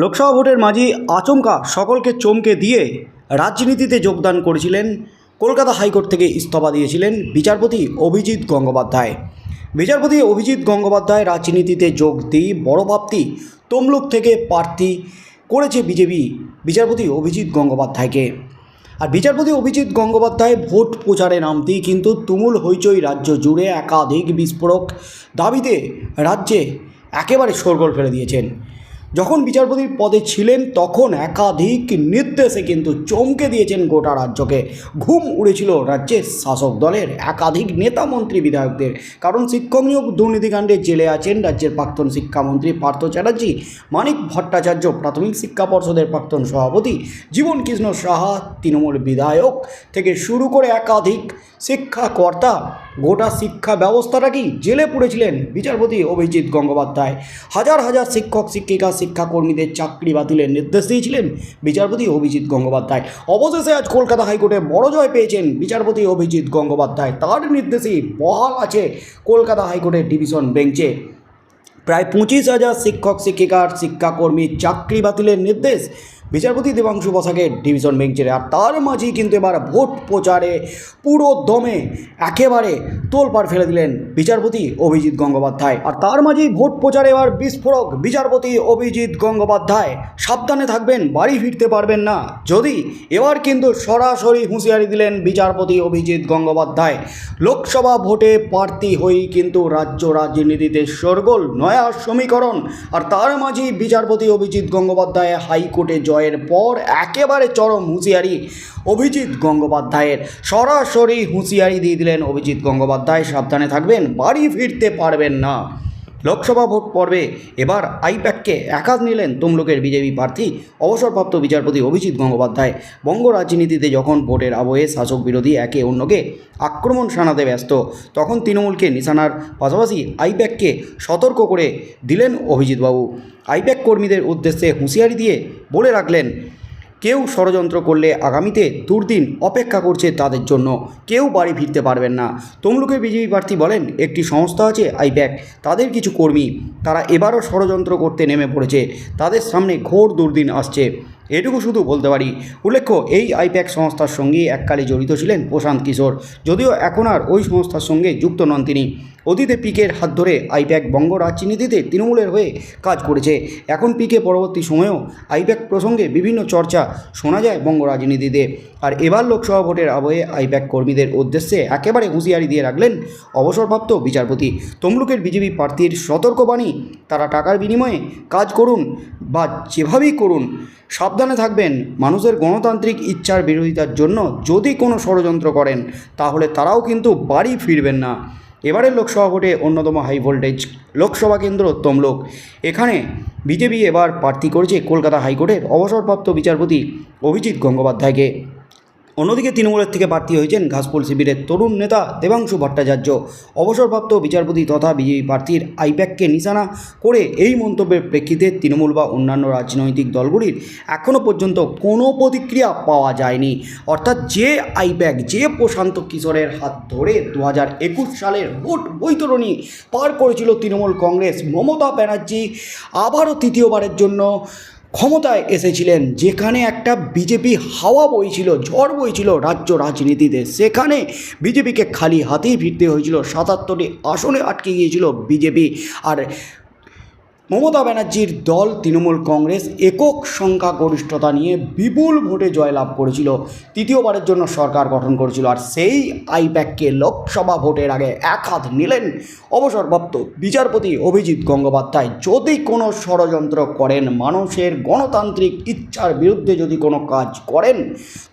লোকসভা ভোটের মাঝি আচমকা সকলকে চমকে দিয়ে রাজনীতিতে যোগদান করেছিলেন। কলকাতা হাইকোর্ট থেকে ইস্তফা দিয়েছিলেন বিচারপতি অভিজিৎ গঙ্গোপাধ্যায়। বিচারপতি অভিজিৎ গঙ্গোপাধ্যায় রাজনীতিতে যোগ দিয়ে বড় ভাবতি তমলুক থেকে প্রার্থী করেছে বিজেপি বিচারপতি অভিজিৎ গঙ্গোপাধ্যায়কে। আর বিচারপতি অভিজিৎ গঙ্গোপাধ্যায় ভোট প্রচারে নামতেই কিন্তু তুমুল হইচই রাজ্য জুড়ে একাধিক বিস্ফোরক দাবিতে রাজ্যে একেবারে শোরগোল ফেলে দিয়েছেন। যখন বিচারপতির পদে ছিলেন, তখন একাধিক নির্দেশে কিন্তু চমকে দিয়েছেন গোটা রাজ্যকে। ঘুম উড়েছিল রাজ্যের শাসক দলের, একাধিক নেতা মন্ত্রী বিধায়কদের। কারণ শিক্ষক নিয়োগ দুর্নীতিকাণ্ডে জেলে আছেন রাজ্যের প্রাক্তন শিক্ষামন্ত্রী পার্থ চ্যাটার্জি, মানিক ভট্টাচার্য প্রাথমিক শিক্ষা পর্ষদের প্রাক্তন সভাপতি জীবন কৃষ্ণ সাহা, তৃণমূল বিধায়ক থেকে শুরু করে একাধিক শিক্ষাকর্তা গোটা শিক্ষা ব্যবস্থাটাকেই জেলে পড়েছিলেন বিচারপতি অভিজিৎ গঙ্গোপাধ্যায়। হাজার হাজার শিক্ষক, শিক্ষিকা, শিক্ষাকর্মীদের চাকরি বাতিলের নির্দেশ দিয়েছিলেন বিচারপতি অভিজিৎ গঙ্গোপাধ্যায়। অবশেষে আজ কলকাতা হাইকোর্টে বড় জয় পেয়েছেন বিচারপতি অভিজিৎ গঙ্গোপাধ্যায়। তার নির্দেশেই বহাল আছে কলকাতা হাইকোর্টের ডিভিশন বেঞ্চে। প্রায় পঁচিশ হাজার শিক্ষক, শিক্ষিকার, শিক্ষাকর্মীর চাকরি বাতিলের নির্দেশ বিচারপতি দেবাংশু বসাকে ডিভিশন বেঞ্চের আর তার মাঝেই কিন্তু এবার ভোট প্রচারে পুরো দমে একেবারে তোলপাড় ফেলে দিলেন বিচারপতি অভিজিৎ গঙ্গোপাধ্যায়। আর তার মাঝেই ভোট প্রচারে এবার বিস্ফোরক বিচারপতি অভিজিৎ গঙ্গোপাধ্যায়। সাবধানে থাকবেন, বাড়ি ফিরতে পারবেন না। যদি এবার কিন্তু সরাসরি হুঁশিয়ারি দিলেন বিচারপতি অভিজিৎ গঙ্গোপাধ্যায়, লোকসভা ভোটে প্রার্থী হয়েই কিন্তু রাজ্য রাজনীতিতে শোরগোল নয়া সমীকরণ। আর তার মাঝেই বিচারপতি অভিজিৎ গঙ্গোপাধ্যায় হাইকোর্টে জয়ের পর একেবারে চরম হুঁশিয়ারি অভিজিৎ গঙ্গোপাধ্যায়ের। সরাসরি হুঁশিয়ারি দিয়ে দিলেন অভিজিৎ গঙ্গোপাধ্যায়, সাবধানে থাকবেন, বাড়ি ফিরতে পারবেন না। লোকসভা ভোট পর্বে এবার আইপ্যাককে একাজ নিলেন তমলুকের বিজেপি প্রার্থী, অবসরপ্রাপ্ত বিচারপতি অভিজিৎ গঙ্গোপাধ্যায়। বঙ্গ রাজনীতিতে যখন ভোটের আবহে শাসক বিরোধী একে অন্যকে আক্রমণ শানাতে ব্যস্ত, তখন তৃণমূলকে নিশানার পাশাপাশি আইপ্যাককে সতর্ক করে দিলেন অভিজিৎবাবু আইপ্যাক কর্মীদের উদ্দেশ্যে হুঁশিয়ারি দিয়ে বলে রাখলেন কেউ ষড়যন্ত্র করলে আগামীতে দুর্দিন অপেক্ষা করছে তাদের জন্য। কেউ বাড়ি ফিরতে পারবেন না। তমলুকের বিজেপি প্রার্থী বলেন, একটি সংস্থা আছে আইপ্যাক তাদের কিছু কর্মী। তারা এবারও ষড়যন্ত্র করতে নেমে পড়েছে। তাদের সামনে ঘোর দুর্দিন আসছে। এটুকু শুধু বলতে পারি। উল্লেখ্য, এই আইপ্যাক সংস্থার সঙ্গে এককালে জড়িত ছিলেন প্রশান্ত কিশোর। যদিও এখন আর ওই সংস্থার সঙ্গে যুক্ত নন তিনি। অতীতে পিকের হাত ধরে আইপ্যাক বঙ্গ রাজনীতিতে তৃণমূলের হয়ে কাজ করেছে। এখন পিকে পরবর্তী সময়েও আইপ্যাক প্রসঙ্গে বিভিন্ন চর্চা শোনা যায় বঙ্গ রাজনীতিতে। আর এবার লোকসভা ভোটের আবহে আইপ্যাক কর্মীদের উদ্দেশ্যে একেবারে হুঁশিয়ারি দিয়ে রাখলেন অবসরপ্রাপ্ত বিচারপতি। তমলুকের বিজেপি প্রার্থীর সতর্কবাণী, তারা টাকার বিনিময়ে কাজ করুন বা যেভাবেই করুন সাবধানে থাকবেন। মানুষের গণতান্ত্রিক ইচ্ছার বিরোধিতার জন্য যদি কোনো ষড়যন্ত্র করেন, তাহলে তারাও কিন্তু বাড়ি ফিরবেন না। এবারের লোকসভা ভোটে অন্যতম হাই ভোল্টেজ লোকসভা কেন্দ্র তমলোক। এখানে বিজেপি এবার প্রার্থী করেছে কলকাতা হাইকোর্টের অবসরপ্রাপ্ত বিচারপতি অভিজিৎ গঙ্গোপাধ্যায়কে। অন্যদিকে তৃণমূলের থেকে প্রার্থী হয়েছেন ঘাসফুল শিবিরের তরুণ নেতা দেবাংশু ভট্টাচার্য। অবসরপ্রাপ্ত বিচারপতি তথা বিজেপি প্রার্থীর আইপ্যাককে নিশানা করে এই মন্তব্যের প্রেক্ষিতে তৃণমূল বা অন্যান্য রাজনৈতিক দলগুলির এখনও পর্যন্ত কোনো প্রতিক্রিয়া পাওয়া যায়নি। অর্থাৎ যে আইপ্যাক, যে প্রশান্ত কিশোরের হাত ধরে দু হাজার একুশ সালের ভোট বৈতরণী পার করেছিল তৃণমূল কংগ্রেস মমতা ব্যানার্জি, আবারও তৃতীয়বারের জন্য ক্ষমতায় এসেছিলেন, যেখানে একটা বিজেপি হাওয়া বইছিল ঝড় বইছিল রাজ্য রাজনীতিতে। সেখানে বিজেপিকে খালি হাতেই ফিরতে হয়েছিল, সাতাত্তরটি আসনে আটকে গিয়েছিল বিজেপি। আর মমতা ব্যানার্জির দল, তৃণমূল কংগ্রেস একক সংখ্যাগরিষ্ঠতা নিয়ে বিপুল ভোটে জয়লাভ করেছিল। তৃতীয়বারের জন্য সরকার গঠন করেছিল আর সেই আইপ্যাককে লোকসভা ভোটের আগে এক হাত নিলেন অবসরপ্রাপ্ত বিচারপতি অভিজিৎ গঙ্গোপাধ্যায়। যদি কোনো ষড়যন্ত্র করেন, মানুষের গণতান্ত্রিক ইচ্ছার বিরুদ্ধে যদি কোনো কাজ করেন,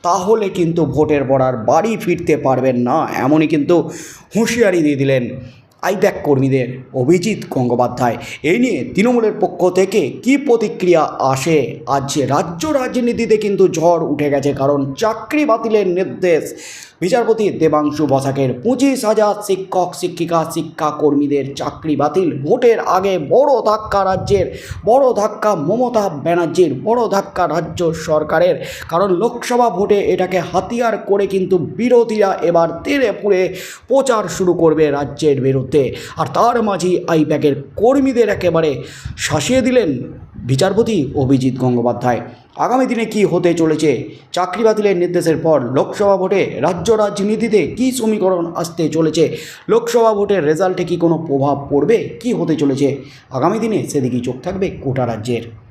তাহলে কিন্তু ভোটের পর আর বাড়ি ফিরতে পারবেন না, এমনই কিন্তু হুঁশিয়ারি দিয়ে দিলেন আইপ্যাক কর্মীদের অভিজিৎ গঙ্গোপাধ্যায়। এই নিয়ে তৃণমূলের পক্ষ থেকে কি প্রতিক্রিয়া আসে? আজ রাজ্য রাজনীতিতে কিন্তু ঝড় উঠে গেছে, কারণ চাকরি বাতিলের নির্দেশ বিচারপতি দেবাংশু বসাকের পঁচিশ হাজার শিক্ষক, শিক্ষিকা শিক্ষা কর্মীদের চাকরি বাতিল। ভোটের আগে বড় ধাক্কা রাজ্যের, বড় ধাক্কা মমতা ব্যানার্জির, বড় ধাক্কা রাজ্য সরকারের। কারণ লোকসভা ভোটে এটাকে হাতিয়ার করে কিন্তু বিরোধীরা এবার তেড়ে পুড়ে প্রচার শুরু করবে রাজ্যের বিরুদ্ধে। আর তার মাঝেই আইপ্যাকের কর্মীদের একেবারে শাসিয়ে দিলেন বিচারপতি অভিজিৎ গঙ্গোপাধ্যায়। আগামী দিনে কি হতে চলেছে? চাকরি বাতিলের নির্দেশের পর লোকসভা ভোটে রাজ্য রাজনীতিতে কী সমীকরণ আসতে চলেছে? লোকসভা ভোটের রেজাল্টে কি কোনো প্রভাব পড়বে? কি হতে চলেছে? আগামী দিনে সেদিকেই চোখ থাকবে কোটা রাজ্যের।